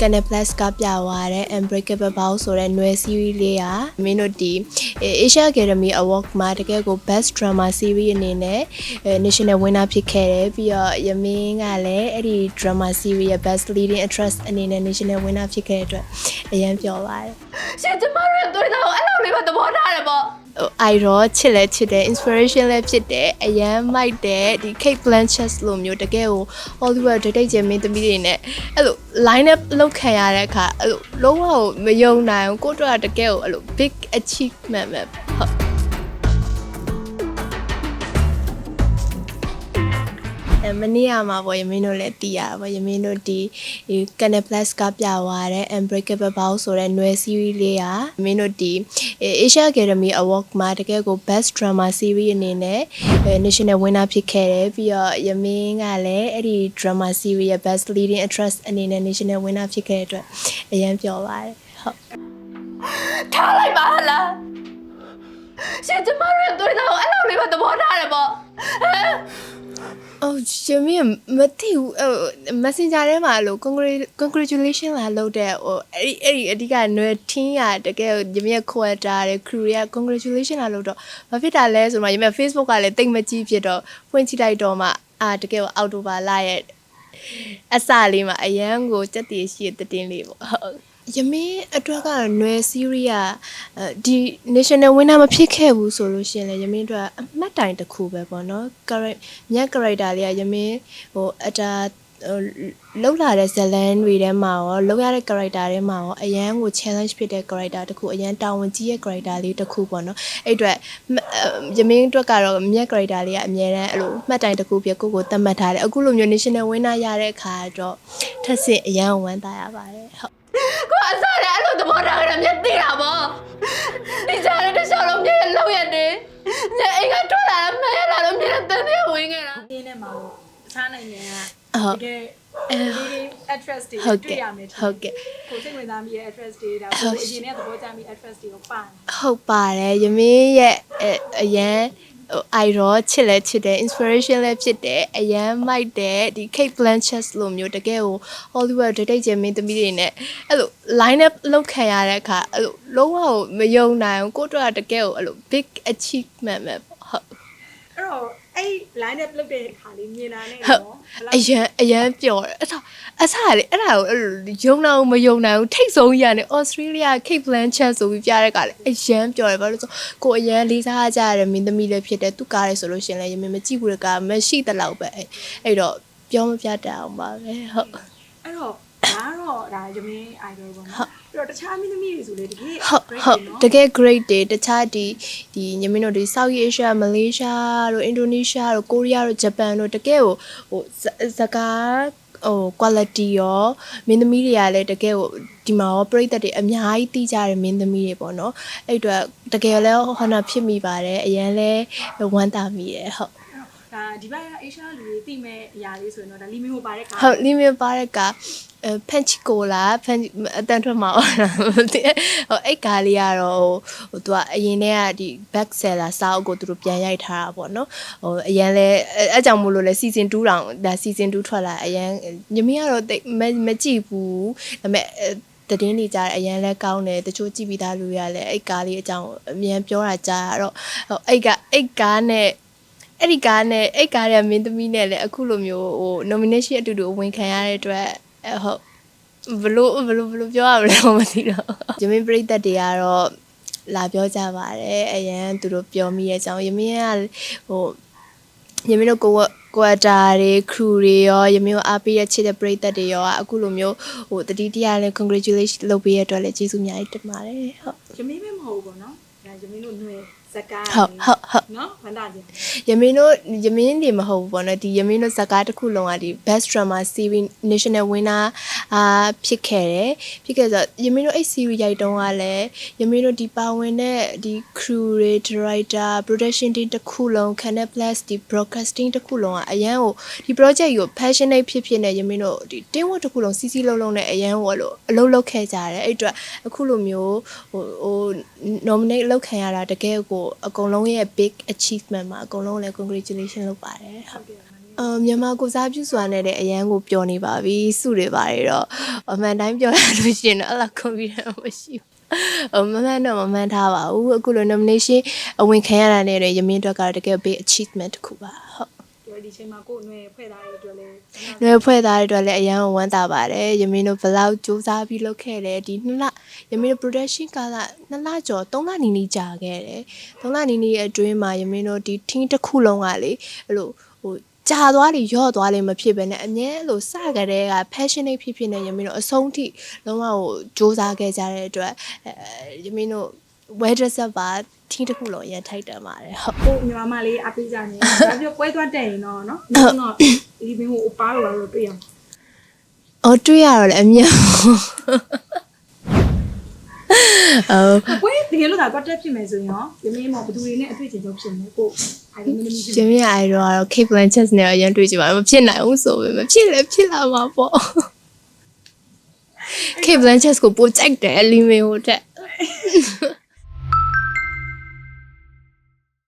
Canal Plus ကပြသွားတဲ့ Unbreakable Bow ဆိုတဲ့နွယ် series လေးကမင်းတို့ဒီ Asia Academy Award မှာတကယ်ကို Best Drama Series အနေနဲ့ National Winner ဖြစ်ခဲ့တယ်ပြီးတော့ယမင်းကလည်းအဲ့ဒီ Drama Series ရဲ့ Best Leading Actress အနေနဲ့ National Winner ဖြစ်ခဲ့တဲ့အတွက်အရန်ပျော်ပါတယ်ရှင်ကျမတို့ရဲ့တွေ့တာကိုအဲ့လိုလေးပဲသဘောထားတယ်ပေါ့ ဟို idol ချစ်လဲချစ်တယ် inspiration လည်းဖြစ်တယ်အရန်မိုက်တယ်ဒီ Kate Blanchett လိုမျိုးတကယ်ကို Hollywood ဒိတ်ဒိတ်ကျမင်းသမီးတွေနဲ့အဲ့လို line up လောက်ခံရတဲ့အခါအဲ့လိုလုံးဝမယုံနိုင်ဘူးကိုယ့်တို့ကတကယ်ကိုအဲ့လို big achievement ပဲ အဲမနေ့ကမှာပေါ့ယမင်းတို့လည်းတည်ရတာပေါ့ယမင်းတို့ဒီဒီ Canal Plus ကပြသွားတဲ့ Unbreakable Bow ဆိုတဲ့နွယ် series လေးကယမင်းတို့ဒီ Asia Academy Award မှာတကယ်ကို Best Drama Series အနေနဲ့ National Winner ဖြစ်ခဲ့တယ်ပြီးတော့ယမင်းကလည်းအဲ့ဒီ Drama Series ရဲ့ Best Leading Actress အနေနဲ့ National Winner ဖြစ်ခဲ့တဲ့အတွက်အရန်ပျော်ပါတယ်ဟုတ်ထားလိုက်ပါလားရှင်ကျမတို့ရဲ့တွေ့တာကို အော်ယမင်းမသိဘူးဟို Messenger ထဲမှာလို့ congratulation လာလုပ်တဲ့ဟိုအဲ့ဒီအဲ့ဒီအဓိကနွယ်ထင်းရတကယ်ယမင်းခွဲတာတဲ့ crew ရ congratulation လာလုပ်တော့ဘာဖြစ်တာလဲဆိုတော့ယမင်း Facebook ကလည်းတိတ်မကြည့်ဖြစ်တော့ဖွင့်ကြည့်လိုက်တော့မှအာတကယ်အောက်တိုဘာလရဲ့အစလေးမှာအရန်ကိုစက်တည်ရှိတဲ့တင်းလေးပေါ့ဟုတ် ယမင်းအတွက်ကတော့နွယ် series ကအဲဒီ national winner မဖြစ်ခဲ့ဘူးဆိုလို့ရှိရင်လည်းယမင်းအတွက်အမှတ်တိုင်တစ်ခုပဲပေါ့နော် correct မြတ် character လေးကယမင်းဟိုအတာဟို လောက်လာတဲ့ဇလန်တွေထဲမှာရောလောက်ရတဲ့ character တွေမှာရောအရန်ကို challenge ဖြစ်တဲ့ character တစ်ခုအရန်တာဝန်ကြီးရဲ့ character လေးတစ်ခုပေါ့နော်အဲ့အတွက်မယမင်းအတွက်ကတော့မြတ် character လေးကအများတန်းအဲ့လိုမှတ်တိုင်တစ်ခုပြကိုကိုသတ်မှတ်ထားတယ်အခုလိုမျိုး national winner ရတဲ့အခါတော့ထက်ဆင့်အရန်ဝမ်းသာရပါတယ်ဟုတ်ကိုအစားလည်းအဲ့လိုသဘောထားကြတယ်မြတ်သိတာပေါ့ဒီကြားရတဲ့ရှောင်းလုံးမြတ်လောက်ရတယ်ညအိမ်ကထွက်လာတယ်မရလာတော့မြတ်တန်းသေးဝင်ခဲ့တာအင်းနဲ့မှာပေါ့အခြားနိုင်ငံ ဟုတ်ကတကယ် leading actress တွေဟုတ်ကဲ့တွေ့ရမယ်ထင်တယ်ဟုတ်ကဲ့ကိုစိတ်ဝင်စားမိတဲ့ actress တွေဒါဟုတ်ကိုအရင်ကသဘောကျမိ actress တွေကိုပါနေဟုတ်ပါတယ်ယမင်းရဲ့အအရန်ဟို idol ချစ်လဲချစ်တယ် inspiration လည်းဖြစ်တယ်အရန်မိုက်တယ်ဒီ Kate Blanchett လိုမျိုးတကယ်ကို Hollywood ဒိတ်ဒိတ်ကျမင်းသမီးတွေနဲ့အဲ့လို line up လောက်ခံရတဲ့အခါအဲ့လိုလုံးဝမယုံနိုင်ဘူးကိုယ့်တို့ကတကယ်ကိုအဲ့လို big achievement ပဲပေါ့ဟုတ်အဲ့တော့ အဲ့ line up လုပ်တဲ့ခါလေးမြင်လာနေဟုတ်တော့အရန်အရန်ပျော်တယ်အဲ့ဒါအစားလေအဲ့ဒါကိုအဲ့လိုယုံနာမယုံနိုင်ဘူးထိတ်ဆုံးကြီးရတယ် Australia Cape Blanchett ဆိုပြီးပြတဲ့ကလည်းအရန်ပျော်တယ်ဘာလို့လဲဆိုကိုအရန်လေးစားကြရတဲ့မင်းသမီးလည်းဖြစ်တယ်သူကားရဲဆိုလို့ရှရင်လည်းရမင်းမကြည့်ဘူးတဲ့ကားမရှိတဲ့လောက်ပဲအဲ့အဲ့တော့ပြောမပြတတ်အောင်ပါပဲဟုတ်အဲ့တော့ ဒါကတော့ဒါယမင်း idol ပေါ့နော်အဲ့တော့တခြားမင်းသမီးတွေဆိုလေတကယ်ဟုတ် great ဟုတ်တွေနော်တကယ် great တွေတခြားဒီဒီညမင်းတို့ဒီ South Asia Malaysia တို့ Indonesia တို့ Korea တို့ Japan တို့တကယ်ကိုဟိုဇစကားဟို quality ရောမင်းသမီးတွေကလည်းတကယ်ကိုဒီမှာရောပြိသက်တွေအများကြီးတီးကြတဲ့မင်းသမီးတွေပေါ့နော်အဲ့အတွက်တကယ်လည်း honor ဖြစ်မိပါတယ်အရင်လဲဝမ်းသာမိတယ်ဟုတ် ဒါဒီဘက် Asia လူတွေသိမဲ့အရာလေးဆိုရင်တော့ဒါလီမီဟိုပါတဲ့ခါဟုတ်လီမီပါရကအဲဖန်ချီကိုလာဖန်အတန်ထွက်မှာဟုတ်လားမသိဟိုအဲ့ကားလေးကတော့ဟိုသူကအရင်တည်းကဒီ back seller စာအုပ်ကိုသူတို့ပြန်ရိုက်ထားတာပေါ့နော်ဟိုအရန်လဲအဲအကြောင်းမို့လို့လဲ season 2တောင်ဒါ season 2ထွက်လာအရန်ညမကတော့တိတ်မမကြည့်ဘူးဒါပေမဲ့အဲတည်င်းနေကြတယ်အရန်လဲကောင်းတယ်တချို့ကြည့်ပြီးသားလူတွေကလည်းအဲ့ကားလေးအကြောင်းအမြန်ပြောတာကြားရတော့ဟိုအဲ့ကအဲ့ကားနဲ့ အဲ့ဒီကားနဲ့အဲ့ကားရဲ့မင်းသမီးနဲ့လည်းအခုလိုမျိုးဟို nomination အတူတူဝင်ခံရတဲ့အတွက်အဟုတ်ဘလို့ဘလို့ဘလို့ပြောရမလဲမသိတော့ယမင်းပြိသက်တွေကတော့လာပြောကြပါတယ်အရန်သူတို့ပြောမိရဲ့အကြောင်းယမင်းကဟိုယမင်းတို့ကိုကွာတာတွေ crew တွေရောယမင်းကိုအားပေးတဲ့ချစ်တဲ့ပြိသက်တွေရောအခုလိုမျိုးဟိုတတိတရားနဲ့ congratulation လုပ်ပေးရတဲ့အတွက်လည်းကျေးဇူးအများကြီးတင်ပါတယ်ဟုတ်ယမင်းပဲမဟုတ်ဘူးပေါ့နော်ဒါယမင်းတို့ຫນွေ ဇကားဟုတ်ဟုတ်ဟုတ်နော်ဝန္တာချင်းယမင်းတို့ယမင်းတွေမဟုတ်ဘူးပေါ့နော်ဒီယမင်းတို့ဇာကားတစ်ခုလုံးကဒီ best drama series national winner အာဖြစ်ခဲ့တယ်ဖြစ်ခဲ့ဆိုတော့ယမင်းတို့အဲ့ series ရိုက်တုန်းကလည်းယမင်းတို့ဒီပါဝင်တဲ့ဒီ crew တွေ director production team တစ်ခုလုံး Canal Plus ဒီ broadcasting တစ်ခုလုံးကအရန်ကိုဒီ project ကို passionate ဖြစ်ဖြစ်နဲ့ယမင်းတို့ဒီ team work တစ်ခုလုံးစီစီလုံးလုံးနဲ့အရန်ကိုအဲ့လိုအလုပ်လုပ်ခဲ့ကြတယ်အဲ့အတွက်အခုလိုမျိုးဟိုဟို nominate လုပ်ခံရတာတကယ်ကိုအကုန်လုံးရဲ့ big achievement မှာအကုန်လုံးလည်း congratulation လုပ်ပါတယ်ဟုတ်ဟုတ်ကဲ့ပါနည်းအော်မြန်မာကိုစားပြုစွာနဲ့လည်းအရန်ကိုပျော်နေပါပြီစုတွေပါတယ်တော့အမှန်တိုင်းပြောရလို့ရှိရင်တော့အဲ့လောက် confidence မရှိဘူးအမမှန်တော့မမှန်ထားပါဘူးအခုလို nomination အဝင်ခံရတာနဲ့လည်းရမင်းအတွက်ကတော့တကယ် big achievement တစ်ခုပါဟုတ် ဒီချိန်မှာကိုယ်အနွယ်ဖွဲ့သားရဲ့အတွက်လည်း။ရွေးဖွဲ့သားတွေအတွက်လည်းအရန်ဝမ်းသာပါတယ်။ယမင်းတို့ဘယ်လောက်စူးစမ်းပြီးလုပ်ခဲ့လဲဒီနှစ်လယမင်းတို့ production ကကနှစ်လကျော်သုံးလနီးနီးကြာခဲ့တယ်။သုံးလနီးနီးရဲ့အတွင်းမှာယမင်းတို့ဒီ team တစ်ခုလုံးကလေအဲ့လိုဟိုကြာသွားလေရော့သွားလေမဖြစ်ပဲနဲ့အမြဲအဲ့လိုစကြတဲ့က passionate ဖြစ်ဖြစ်နဲ့ယမင်းတို့အဆုံးထိလုံးဝဟိုစူးစမ်းခဲ့ကြတဲ့အတွက်အဲယမင်းတို့ well dressed ပါ team တစ်ခုလုံးအရန်ထိုက်တန်ပါတယ်ဟုတ်ကိုညီမမလေးအပေးကြနေဒါပြပွဲသွားတက်ရင်တော့နော်ဒီတော့ဒီဘင်းကိုအပားလိုတော့တွေ့ရမှာ။အော်တွေ့ရတော့လေအမြတ်အော်ပွဲတကယ်လို့ဒါသွားတက်ဖြစ်မယ်ဆိုရင်ရောဒီမင်းမော်ဘသူတွေနဲ့အတွေ့အကြုံတော့ဖြစ်နေကိုအိုင်မင်းမီးဖြစ်ကျမရဲ့ idol ကတော့ Kate Blanchett နဲ့အရင်တွေ့ကြပါမဖြစ်နိုင်ဘူးဆိုပေမဲ့ဖြစ်လည်းဖြစ်လာမှာပေါ့ Kate Blanchett ကိုပိုကြိုက်တယ်လီမေဟိုတက်